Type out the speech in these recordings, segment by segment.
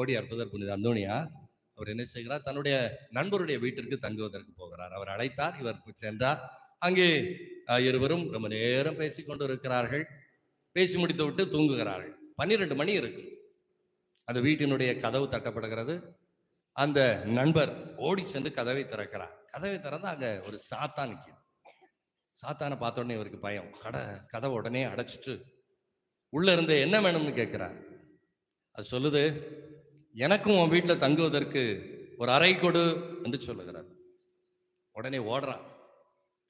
ஓடி அற்புதர் புனித அந்தோனியா அவர் என்ன செய்கிறார்? தன்னுடைய நண்பருடைய வீட்டிற்கு தங்குவதற்கு போகிறார். அவர் அழைத்தார் இவர் சென்றார். அங்கே இருவரும் ரொம்ப நேரம் பேசி கொண்டு இருக்கிறார்கள். பேசி முடித்து விட்டு தூங்குகிறார்கள். பன்னிரெண்டு மணி இருக்கு. அந்த வீட்டினுடைய கதவு தட்டப்படுகிறது. அந்த நண்பர் ஓடி சென்று கதவை திறக்கிறார். கதவை திறந்து அங்கே ஒரு சாத்தா நிற்கிது சாத்தானை பார்த்த உடனே இவருக்கு பயம். கடை கதவை உடனே அடைச்சிட்டு உள்ளே இருந்து என்ன வேணும்னு கேட்குறார். அது சொல்லுது எனக்கும் உன் வீட்டில் தங்குவதற்கு ஒரு அறை கொடு என்று சொல்லுகிறார். உடனே ஓடுறான்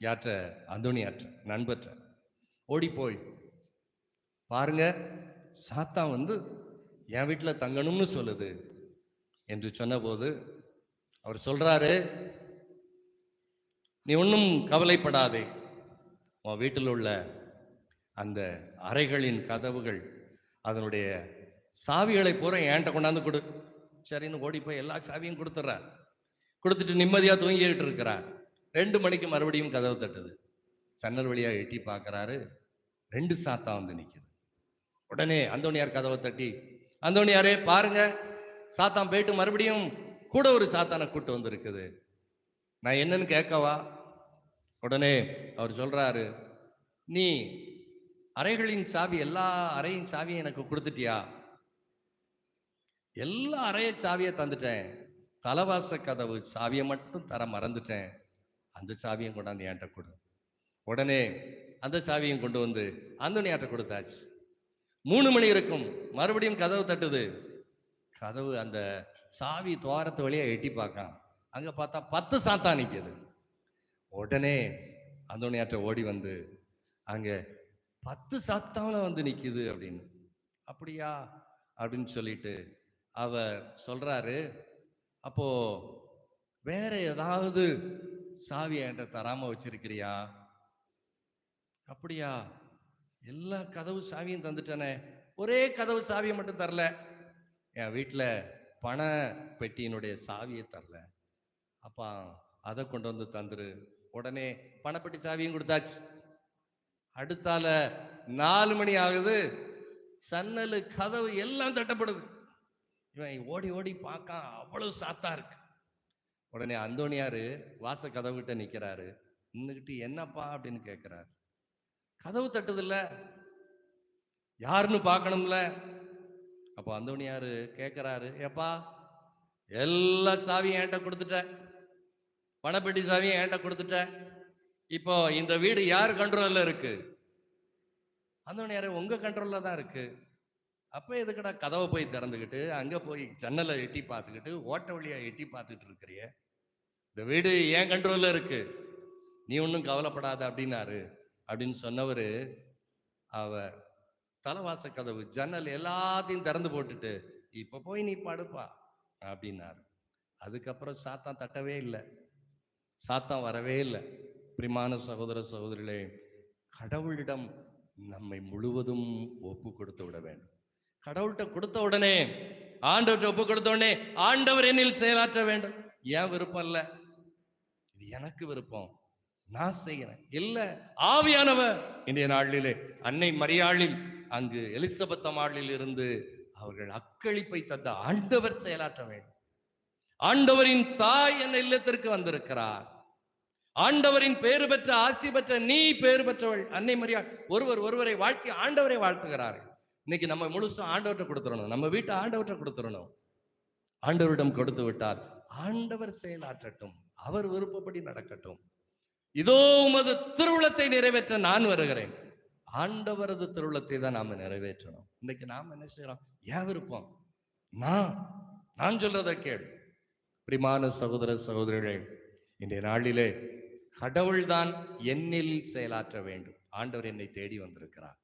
யாற்ற அந்தோணியாற்ற நண்பற்ற. ஓடி போய் பாருங்க சாத்தான் வந்து என் வீட்டில் தங்கணும்னு சொல்லுது என்று சொன்னபோது அவர் சொல்றாரு நீ ஒன்றும் கவலைப்படாதே. உன் வீட்டில் உள்ள அந்த அறைகளின் கதவுகள் அதனுடைய சாவிகளை பூரா என்கிட்ட கொண்டாந்து கொடு. சரின்னு ஓடி போய் எல்லா சாவியும் கொடுத்துட்றார். கொடுத்துட்டு நிம்மதியாக தூங்கிக்கிட்டு இருக்கிறார். ரெண்டு மணிக்கு மறுபடியும் கதவு தட்டுது. சன்னல் வழியாக எட்டி பார்க்குறாரு. ரெண்டு சாத்தா வந்து நிற்கிது உடனே அந்தோணியார் கதவை தட்டி அந்தோணியாரே பாருங்க. சாத்தான் போயிட்டு மறுபடியும் கூட ஒரு சாத்தானை கூட்டு வந்திருக்குது. நான் என்னன்னு கேட்கவா? உடனே அவர் சொல்றாரு நீ அறைகளின் சாவி எல்லா அறையின் சாவியும் எனக்கு கொடுத்துட்டியா? எல்லா அறைய சாவியை தந்துட்டேன். தலவாச கதவு சாவியை மட்டும் தர மறந்துட்டேன். அந்த சாவியும் கொண்டாந்து என்கிட்ட கொடு. உடனே அந்த சாவியும் கொண்டு வந்து அந்தோனியாட்ட கொடுத்தாச்சு. மூணு மணி இருக்கும். மறுபடியும் கதவு தட்டுது. கதவு அந்த சாவி துவாரத்து வழியாக எட்டி பார்க்கான். அங்கே பார்த்தா பத்து சாத்தா நிற்கிது உடனே அந்தோனியாட்ட ஓடி வந்து அங்கே பத்து சாத்தாவில் வந்து நிற்கிது அப்படின்னு. அப்படியா? அப்படின்னு சொல்லிட்டு அவர் சொல்றாரு அப்போ வேற ஏதாவது சாவி என்கிட்ட தராம வச்சிருக்கிறியா? அப்படியா? எல்லா கதவு சாவியும் தந்துட்டேனே. ஒரே கதவு சாவியை மட்டும் தரல. என் வீட்டில் பண பெட்டியினுடைய சாவியை தரல. அப்பா அதை கொண்டு வந்து தந்துரு. உடனே பணப்பெட்டி சாவியும் கொடுத்தாச்சு. அடுத்தால நாலு மணி ஆகுது. சன்னலு கதவு எல்லாம் தட்டப்படுது. இவன் ஓடி ஓடி பார்க்கான். அவ்வளவு சாத்தா இருக்கு. உடனே அந்தோணியார் வாச கதவுகிட்ட நிற்கிறாரு நின்றுக்கிட்டு என்னப்பா அப்படின்னு கேட்குறாரு கதவு தட்டுதில்ல. யாருன்னு பார்க்கணும்ல. அப்போ அந்தோணியார் கேட்குறாரு ஏப்பா எல்லா சாவியும் என்கிட்ட கொடுத்துட்ட. பணப்பெட்டி சாவியும் என்கிட்ட கொடுத்துட்ட. இப்போ இந்த வீடு யார் கண்ட்ரோலில் இருக்கு? அந்தோணியார் உங்கள் கண்ட்ரோலில் தான் இருக்குது அப்போ எதுக்கடா கதவை போய் திறந்துக்கிட்டு அங்கே போய் ஜன்னலை எட்டி பார்த்துக்கிட்டு ஓட்ட வழியாக எட்டி பார்த்துக்கிட்டு இருக்கிறிய? இந்த வீடு ஏன் கண்ட்ரோலில் இருக்கு? நீ ஒன்றும் கவலைப்படாத அப்படின்னாரு. அப்படின்னு சொன்னவர் அவர் தலைவாச கதவு ஜன்னல் எல்லாத்தையும் திறந்து போட்டுட்டு இப்போ போய் நீ படுப்பா அப்படின்னாரு. அதுக்கப்புறம் சாத்தான் தட்டவே இல்லை. சாத்தான் வரவே இல்லை. பிரிமான சகோதர சகோதரிகளே கடவுளிடம் நம்மை முழுவதும் ஒப்பு கொடுத்து விட வேண்டும். கடவுள்கிட்ட கொடுத்த உடனே ஆண்டவர்கிட்ட ஒப்பு கொடுத்த உடனே ஆண்டவர் என்னில் செயலாற்ற வேண்டும். ஏன் விருப்பம் இல்ல? இது எனக்கு விருப்பம். நான் செய்கிறேன் இல்ல ஆவியானவர். இன்றைய நாளிலே அன்னை மரியாளில் அங்கு எலிசபெத் அம்மாளில் இருந்து அவர்கள் அக்களிப்பை தந்த ஆண்டவர் செயலாற்ற வேண்டும். ஆண்டவரின் தாய் என் இல்லத்திற்கு வந்திருக்கிறார். ஆண்டவரின் பேறு பெற்ற ஆசி பெற்ற நீ பேறு பெற்றவள். அன்னை மரியாள் ஒருவர் ஒருவரை வாழ்த்தி ஆண்டவரை வாழ்த்துகிறார்கள். இன்னைக்கு நம்ம முழுசும் ஆண்டவர்கிட்ட கொடுத்துடணும். நம்ம வீட்டை ஆண்டவர்கிட்ட கொடுத்துடணும். ஆண்டவரிடம் கொடுத்து விட்டால் ஆண்டவர் செயலாற்றட்டும். அவர் விருப்பப்படி நடக்கட்டும். இதோ உமது திருவுளத்தை நிறைவேற்ற நான் வருகிறேன். ஆண்டவரது திருவுளத்தை தான் நாம நிறைவேற்றணும். இன்னைக்கு நாம என்ன செய்யறோம் ஏன் விருப்பம்? நான் நான் சொல்றதை கேள். பிரிமான சகோதர சகோதரிகளே இன்றைய நாளிலே கடவுள்தான் என்னில் செயலாற்ற வேண்டும். ஆண்டவர் என்னை தேடி வந்திருக்கிறார்.